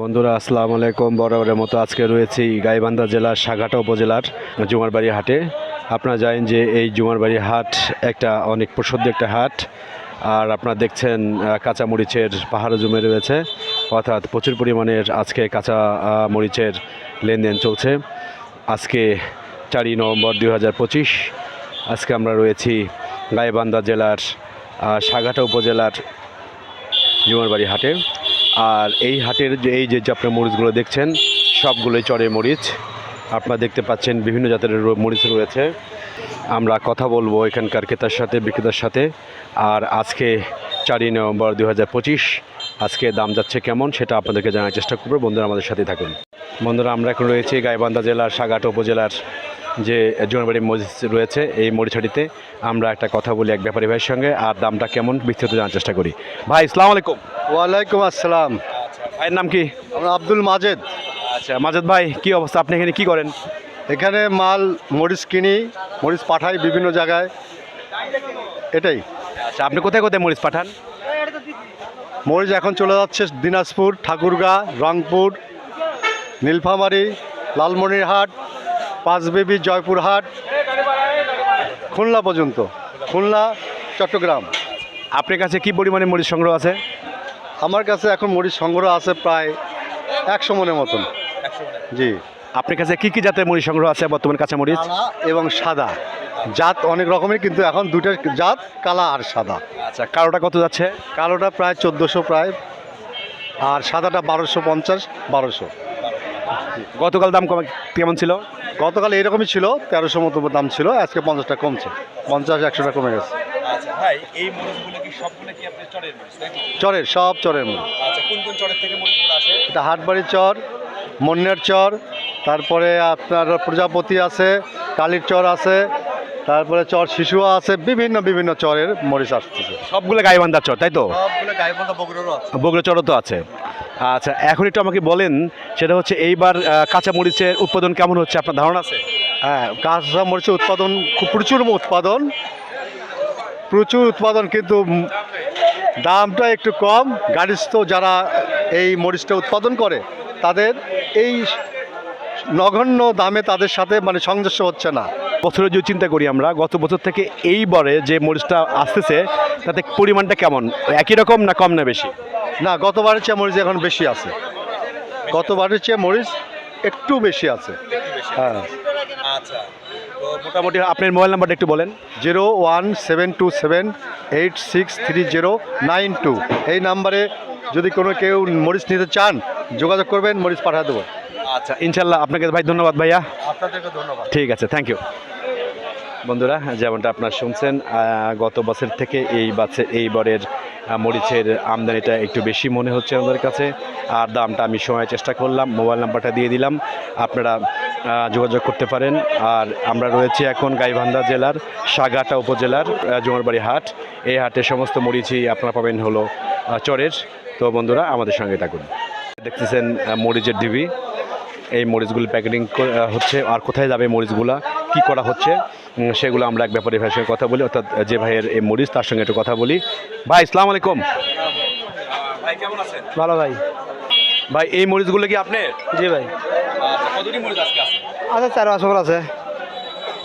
বন্ধুরা, আসসালামু আলাইকুম। বরাবরের মতো আজকে রয়েছি গাইবান্ধা জেলার সাঘাটা উপজেলার জুমারবাড়ি হাটে। আপনারা জানেন যে এই জুমারবাড়ি হাট একটা অনেক প্রসিদ্ধ একটা হাট। আর আপনারা দেখছেন কাঁচা মরিচের পাহাড় জমে রয়েছে। অর্থাৎ প্রচুর পরিমাণের আজকে কাঁচা মরিচের লেনদেন চলছে। আজকে চারই নভেম্বর দুই হাজার পঁচিশ, আজকে আমরা রয়েছি গাইবান্ধা জেলার সাঘাটা উপজেলার জুমারবাড়ি হাটে। আর এই হাটের যে এই যে আপনার মরিচগুলো দেখছেন, সবগুলোই চড়ে মরিচ। আপনারা দেখতে পাচ্ছেন বিভিন্ন জাতের মরিচ রয়েছে। আমরা কথা বলব এখানকার ক্রেতার সাথে, বিক্রেতার সাথে। আর আজকে চারই নভেম্বর দু হাজার পঁচিশ, আজকে দাম যাচ্ছে কেমন সেটা আপনাদেরকে জানার চেষ্টা করব। বন্ধুরা আমাদের সাথে থাকুন। বন্ধুরা, আমরা এখন রয়েছি গাইবান্ধা জেলার সাগাট উপজেলার যে জোনাবাড়ি মরিচ রয়েছে এই মরিচহাটিতে আমরা একটা কথা বলি এক ব্যাপারী ভাইয়ের সঙ্গে আর দামটা কেমন বিস্তারিত জানার চেষ্টা করি। ভাই ইসলাম আলাইকুম। ওয়ালাইকুম আসসালাম। ভাইয়ের নাম কি? আমরা আব্দুল মাজেদ। আচ্ছা মাজেদ ভাই কি অবস্থা? আপনি এখানে কি করেন? এখানে মাল মরিচ কিনি মরিচ পাঠাই বিভিন্ন জায়গায়। এটাই। আচ্ছা আপনি কোথায় কোথায় মরিচ পাঠান? মরিচ এখন চলে যাচ্ছে দিনাজপুর ঠাকুরগাঁ রংপুর নীলফামারী লালমনিরহাট পাঁচবেবি জয়পুরহাট খুলনা পর্যন্ত। খুলনা চট্টগ্রাম। আপনার কাছে কি পরিমাণে মরিচ সংগ্রহ আছে? আমার কাছে এখন মরিচ সংগ্রহ আছে প্রায় একশো মনের মতন। জি। আপনার কাছে কি কি জাতের মরিচ সংগ্রহ আছে বর্তমানে কাঁচা মরিচ? এবং সাদা। জাত অনেক রকমের কিন্তু এখন দুটো জাত কালা আর সাদা। আচ্ছা কালোটা কত যাচ্ছে? কালোটা প্রায় চোদ্দোশো প্রায় আর সাদাটা বারোশো পঞ্চাশ বারোশো। গতকাল দাম কম- কেমন ছিল? গতকাল এরকমই ছিল তেরোশো মতো দাম ছিল আজকে পঞ্চাশটা কমছে। পঞ্চাশ একশোটা কমে গেছে। আচ্ছা ভাই এই মরিচগুলো কি সবগুলো কি আপনি চরের সব চরের মধ্যে আচ্ছা কোন কোন চরের থেকে মরিচগুলো আসে? এটা হাটবাড়ির চর মন্নের চর তারপরে আপনার প্রজাপতি আছে কালীর চর আছে তারপরে চর শিশুয়া আছে বিভিন্ন বিভিন্ন চরের মরিচ আসতেছে। সবগুলো গাইবান্ধার চর তাই তো? সবগুলো গাইবন্ধা বগুড়ারও আছে। বগুড়া চরও তো আছে। আচ্ছা এখন একটু আমাকে বলেন সেটা হচ্ছে এইবার আহ, কাঁচা মরিচের উৎপাদন কেমন হচ্ছে? আপনার ধারণা আছে? হ্যাঁ কাঁচা মরিচের উৎপাদন খুব প্রচুর উৎপাদন। প্রচুর উৎপাদন কিন্তু দামটা একটু কম। গাড়িস্থ যারা এই মরিচটা উৎপাদন করে তাদের এই নগণ্য দামে তাদের সাথে মানে সংযস্য হচ্ছে না। বছরের যদি চিন্তা করি আমরা গত বছর থেকে এইবারে যে মরিচটা আসতেছে তাতে পরিমাণটা কেমন? একই রকম না কম না বেশি? না গতবারের চেয়ে মরিচ এখন বেশি আছে। গতবারের চেয়ে মরিচ একটু বেশি আছে। হ্যাঁ। আচ্ছা তো মোটামুটি আপনার মোবাইল নাম্বারটা একটু বলেন। Zero one seven two seven eight six three zero nine two. এই নাম্বারে যদি কোনো কেউ মরিচ নিতে চান যোগাযোগ করবেন মরিচ পাঠিয়ে দেবো। আচ্ছা ইনশাল্লাহ। আপনাকে ভাই ধন্যবাদ ভাইয়া। আপনাদেরকে ধন্যবাদ। ঠিক আছে থ্যাংক ইউ বন্ধুরা যেমনটা আপনারা শুনছেন গত বছর থেকে এই বাচ্চা এইবারের মরিচের আমদানিটা একটু বেশি মনে হচ্ছে আমাদের কাছে। আর দামটা আমি সময় চেষ্টা করলাম, মোবাইল নাম্বারটা দিয়ে দিলাম। আপনারা যোগাযোগ করতে পারেন। আর আমরা রয়েছি এখন গাইবান্ধা জেলার সাগাটা উপজেলার জোয়ারবাড়ি হাট। এই হাটে সমস্ত মরিচই আপনারা পাবেন হলো চরের। তো বন্ধুরা, আমাদের সঙ্গে থাকুন। দেখতেছেন মরিচের ডিবি এই মরিচগুলো প্যাকেটিং হচ্ছে। আর কোথায় যাবে মরিচগুলা? কি করা হচ্ছে? সেগুলো আমরা এক ব্যাপারে ভাইয়ের সঙ্গে কথা বলি অর্থাৎ যে ভাইয়ের এই মরিচ তার সঙ্গে একটু কথা বলি। ভাই ইসলাম আলাইকুম। ভাই কেমন আছেন? ভালো ভাই। ভাই এই মরিচগুলো কি আপনি? জি ভাই। কতটি মরিচ আজকে আছে? আছে চার পাঁচশো মন আছে।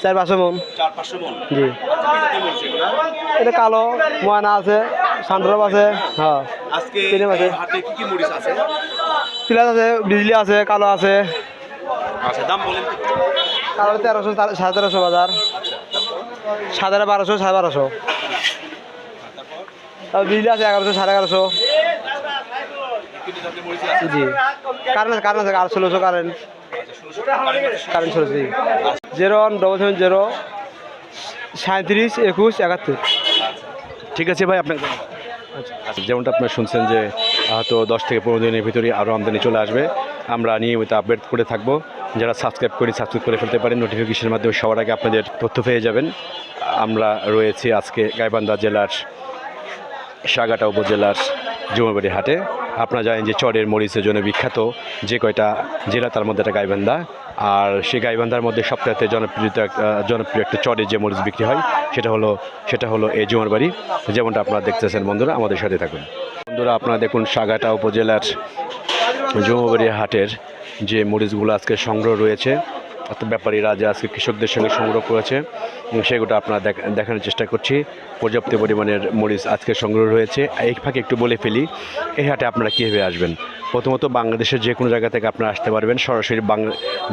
চার পাঁচশো মন। চার পাঁচশো মন? জি। এটা কালো ময়না আছে সান্ড্রপ আছে হ্যাঁ। আজকে তিনে হাতে কি কি মরিচ আছে? পিলাস আছে বিজলি আছে কালো আছে। আচ্ছা দাম বলেন কালো তেরোশো সাড়ে তেরোশো বাজার। সাদারে বারোশো সাড়ে বারোশো। তারপর বিজলি আছে এগারোশো সাড়ে এগারোশো। জি। কারেন্ট আছে কারেন্ট আছে আর ষোলোশো কারেন্ট। কারেন্ট ষোলোশো জি। Zero one double seven zero সাঁত্রিশ একুশ একাত্তর। ঠিক আছে ভাই আপনাকে। আচ্ছা যেমনটা আপনারা শুনছেন যে হয়তো দশ থেকে পনেরো দিনের ভিতরে আরও আমদানি চলে আসবে আমরা নিয়মিত আপডেট করে থাকব। যারা সাবস্ক্রাইব করি সাবস্ক্রাইব করে ফেলতে পারেন নোটিফিকেশনের মাধ্যমে সবার আগে আপনাদের তথ্য পেয়ে যাবেন। আমরা রয়েছি আজকে গাইবান্ধা জেলার সাগাটা উপজেলার জমিবাড়ি হাটে। আপনারা জানেন যে চরের মরিচের জন্য বিখ্যাত যে কয়টা জেলা, তার মধ্যে একটা গাইবান্ধা। আর সেই গাইবান্ধার মধ্যে সবটাতে জনপ্রিয় একটা জনপ্রিয় একটা চরের যে মরিচ বিক্রি হয়, সেটা হলো সেটা হলো এই জুমার বাড়ি যেমনটা আপনারা দেখতেছেন বন্ধুরা, আমাদের সাথে থাকুন। বন্ধুরা, আপনারা দেখুন সাগাটা উপজেলার জমবাড়ি হাটের যে মরিচগুলো আজকে সংগ্রহ রয়েছে, অর্থাৎ ব্যাপারীরা যে আজকে কৃষকদের সঙ্গে সংগ্রহ করেছে সেগুলো আপনারা দেখ- দেখানোর চেষ্টা করছি। পর্যাপ্ত পরিমাণের মরিচ আজকে সংগ্রহ রয়েছে। এই ফাঁকে একটু বলে ফেলি, এই হাটে আপনারা কীভাবে আসবেন? প্রথমত বাংলাদেশের যে কোনো জায়গা থেকে আপনারা আসতে পারবেন। সরাসরি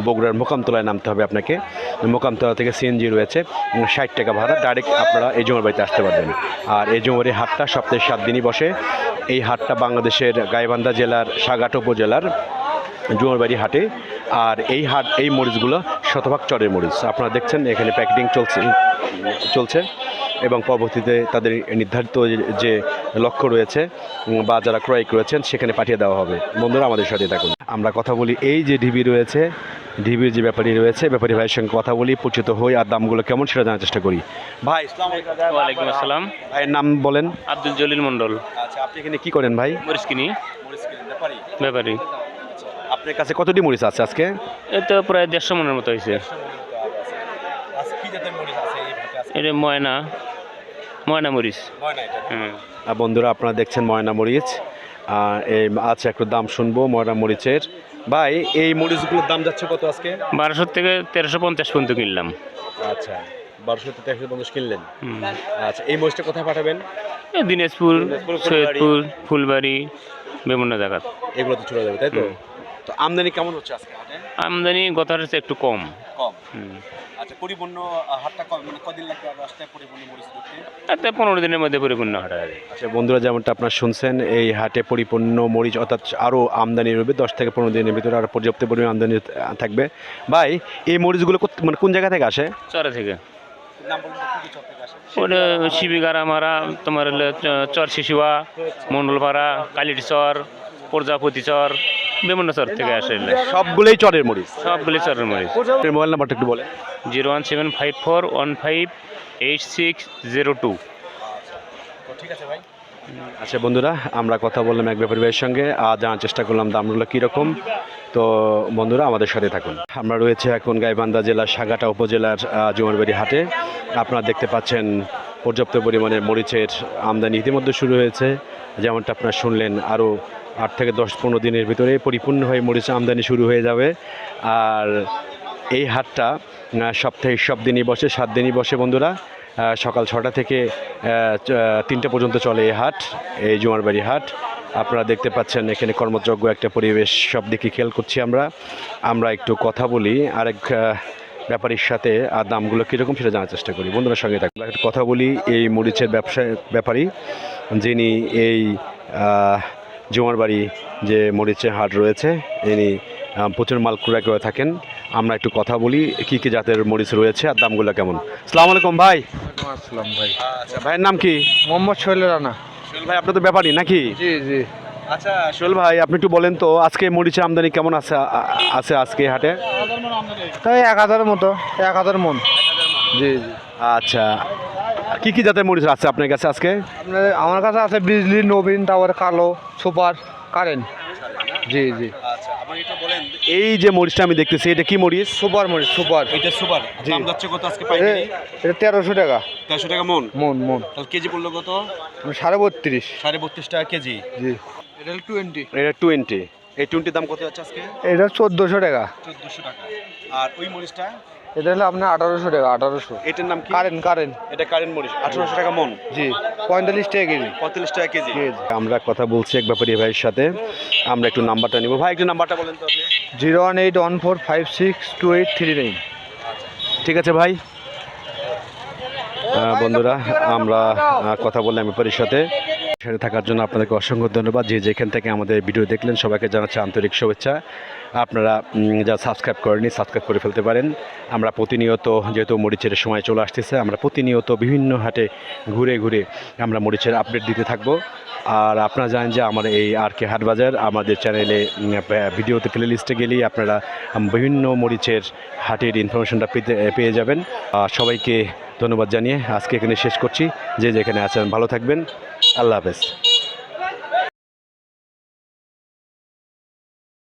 বগুড়ার মোকামতলায় নামতে হবে আপনাকে। মোকামতলা থেকে সিএনজি রয়েছে ষাট টাকা ভাড়া, ডাইরেক্ট আপনারা এই জমার বাড়িতে আসতে পারবেন। আর এই জমারি হাটটা সপ্তাহে সাত দিনই বসে। এই হাটটা বাংলাদেশের গাইবান্ধা জেলার সাগাট উপজেলার জুমারবাড়ি হাটে আর এই হাট এই মরিচগুলো শতভাগ চরের মরিচ। আপনারা দেখছেন এখানে প্যাকেটিং চলছে চলছে এবং পরবর্তীতে তাদের নির্ধারিত যে লক্ষ্য রয়েছে বা যারা ক্রয় করেছেন সেখানে পাঠিয়ে দেওয়া হবে। বন্ধুরা আমাদের সাথে থাকুন। আমরা কথা বলি এই যে ঢিবি রয়েছে ঢিবির যে ব্যাপারী রয়েছে ব্যাপারী ভাইয়ের সঙ্গে কথা বলি পরিচিত হই আর দামগুলো কেমন সেটা জানার চেষ্টা করি। ভাই ওয়ালাইকুম আসসালাম। ভাইয়ের নাম বলেন। আব্দুল জলিল মন্ডল আচ্ছা আপনি এখানে কি করেন ভাই? মরিচ কিনি। ব্যাপারী। আপনার কাছে কতটি মরিচ আছে আজকে? এই তো প্রায় দেড়শো মনের মতো হয়েছে। এটা ময়না ময়না মরিচ। বন্ধুরা আপনারা দেখছেন ময়না মরিচ। আর এই আচ্ছা একটু দাম শুনব ময়না মরিচের। ভাই এই মরিচগুলোর দাম যাচ্ছে কত আজকে? বারোশো থেকে তেরোশো পঞ্চাশ পর্যন্ত কিনলাম। আচ্ছা বারোশো থেকে তেরোশো পঞ্চাশ কিনলেন। আচ্ছা এই মরিচটা কোথায় পাঠাবেন? দিনাজপুর। সৈয়দপুর ফুলবাড়ি। বিভিন্ন জায়গা এগুলো তো চলে যাবে তাই তো। তো আমদানি কেমন হচ্ছে আজকে হাটে? আমদানি গত হাটের চেয়ে একটু কম। কম? আচ্ছা পরিপূর্ণ হাটটা মানে কদিন লাগবে রাস্তায় পরিপূর্ণ মরিচ ঢুকতে পনেরো দিনের মধ্যে পরিপূর্ণ হাট আর আচ্ছা বন্ধুরা যেমনটা আপনারা শুনছেন এই হাটে পরিপূর্ণ মরিচ অর্থাৎ আরও আমদানি রবে দশ থেকে পনেরো দিনের ভিতরে আরও পর্যাপ্ত পরিমাণ আমদানি থাকবে। ভাই এই মরিচগুলো মানে কোন জায়গা থেকে আসে? চরে থেকে। ওটা শিবিগারা মারা তোমার হলো চর শিশুয়া মণ্ডলপাড়া কালির চর প্রজাপতি চর বিভিন্ন চর থেকে আসে এগুলো। সবগুলোই চরের মরিচ। সবগুলি চরের মরিচ। আপনার মোবাইল নাম্বারটা একটু বলেন। Zero one seven five four one five eight six zero two. ঠিক আছে ভাই আচ্ছা বন্ধুরা আমরা কথা বললাম এক ব্যাপারী ভাইয়ের সঙ্গে আর জানার চেষ্টা করলাম দামগুলো কীরকম। তো বন্ধুরা আমাদের সাথে থাকুন। আমরা রয়েছে এখন গাইবান্ধা জেলার সাগাটা উপজেলার জুমারবাড়ি হাটে। আপনারা দেখতে পাচ্ছেন পর্যাপ্ত পরিমাণে মরিচের আমদানি ইতিমধ্যে শুরু হয়েছে। যেমনটা আপনারা শুনলেন, আরও আট থেকে দশ পনেরো দিনের ভিতরে পরিপূর্ণ হয়ে মরিচ আমদানি শুরু হয়ে যাবে। আর এই হাটটা সপ্তাহে সব দিনই বসে, সাত দিনই বসে বন্ধুরা। সকাল ছটা থেকে তিনটে পর্যন্ত চলে এই হাট, এই জুমারবাড়ি হাট। আপনারা দেখতে পাচ্ছেন এখানে কর্মযোগ্য একটা পরিবেশ সব দিকে খেয়াল করছি আমরা। আমরা একটু কথা বলি, আরেক ব্যাপারীর সাথে আর দামগুলো কীরকম সেটা জানার চেষ্টা করি। বন্ধুরা সঙ্গে থাকবে একটু কথা বলি এই মরিচের ব্যবসা ব্যাপারী যিনি এই আহ, জুমারবাড়ি যে মরিচের হাট রয়েছে ইনি প্রচুর মাল ক্রয় করে থাকেন। আমরা একটু কথা বলি কি কি জাতের মরিচ রয়েছে আর দামগুলো কেমন। সালাম আলাইকুম ভাই। আসসালাম ভাই। আচ্ছা ভাইয়ের নাম কি? মোহাম্মদ সোহেল রানা। সোহেল ভাই আপনার তো ব্যাপারই নাকি? জি জি। আচ্ছা। সোহেল ভাই আপনি একটু বলেন তো আজকে মরিচের আমদানি কেমন আছে? আছে আজকে হাটে? তাই এক হাজারের মতো এক হাজার মন। জি জি। আচ্ছা। কি কি জাতের মরিচ আছে আপনার কাছে আজকে? আপনার আমার কাছে আছে বিজলি নবীন তারপরে কালো সুপার কারেন্ট। জি জি। আচ্ছা বলেন। এই যে মরিচটা আমি দেখতেছি এটা কি মরিচ? সুপার মরিচ সুপার। এটা সুপার। জি। দাম যাচ্ছে কত আজকে এ- এটা তেরোশো টাকা। তেরোশো টাকা মন? মন মন। তাহলে কেজি পড়ল কত? সাড়ে বত্রিশ। সাড়ে বত্রিশ টাকা কেজি। জি। এটা এই দাম কত যাচ্ছে আজকে? এটা চোদ্দোশো টাকা। চোদ্দোশো টাকা। আর ওই মরিচটা? এটা হলো আপনার আঠারোশো টাকা আঠারোশো। এটার নাম কি? Current current. এটা কারেন্ট মরিচ আঠারোশো টাকা মন। জি পঁয়তাল্লিশ টাকা কেজি। পঁয়তাল্লিশ টাকা কেজি। আমরা কথা বলছি এক ব্যাপারী ভাইয়ের সাথে। আমরা একটু নাম্বারটা নিব। ভাই একটু নাম্বারটা বলেন তো আপনি। Zero one eight one four five six two eight three nine. ঠিক আছে ভাই। বন্ধুরা আমরা কথা বললাম ব্যাপারীর সাথে। সাথে থাকার জন্য আপনাদেরকে অসংখ্য ধন্যবাদ। যে যেখান থেকে আমাদের ভিডিও দেখলেন, সবাইকে জানাচ্ছি আন্তরিক শুভেচ্ছা। আপনারা যা সাবস্ক্রাইব করেনি সাবস্ক্রাইব করে ফেলতে পারেন। আমরা প্রতিনিয়ত যেহেতু মরিচের সময় চলে আসতেছে, আমরা প্রতিনিয়ত বিভিন্ন হাটে ঘুরে ঘুরে আমরা মরিচের আপডেট দিতে থাকব। আর আপনারা জানেন যে আমার এই আর কে হাট বাজার, আমাদের চ্যানেলে ভিডিওতে প্লে লিস্টে গেলেই আপনারা বিভিন্ন মরিচের হাটের ইনফরমেশনটা পেতে, পেয়ে যাবেন। সবাইকে ধন্যবাদ জানিয়ে আজকে এখানে শেষ করছি। যে যেখানে আছেন, ভালো থাকবেন। আল্লাহ হাফেজ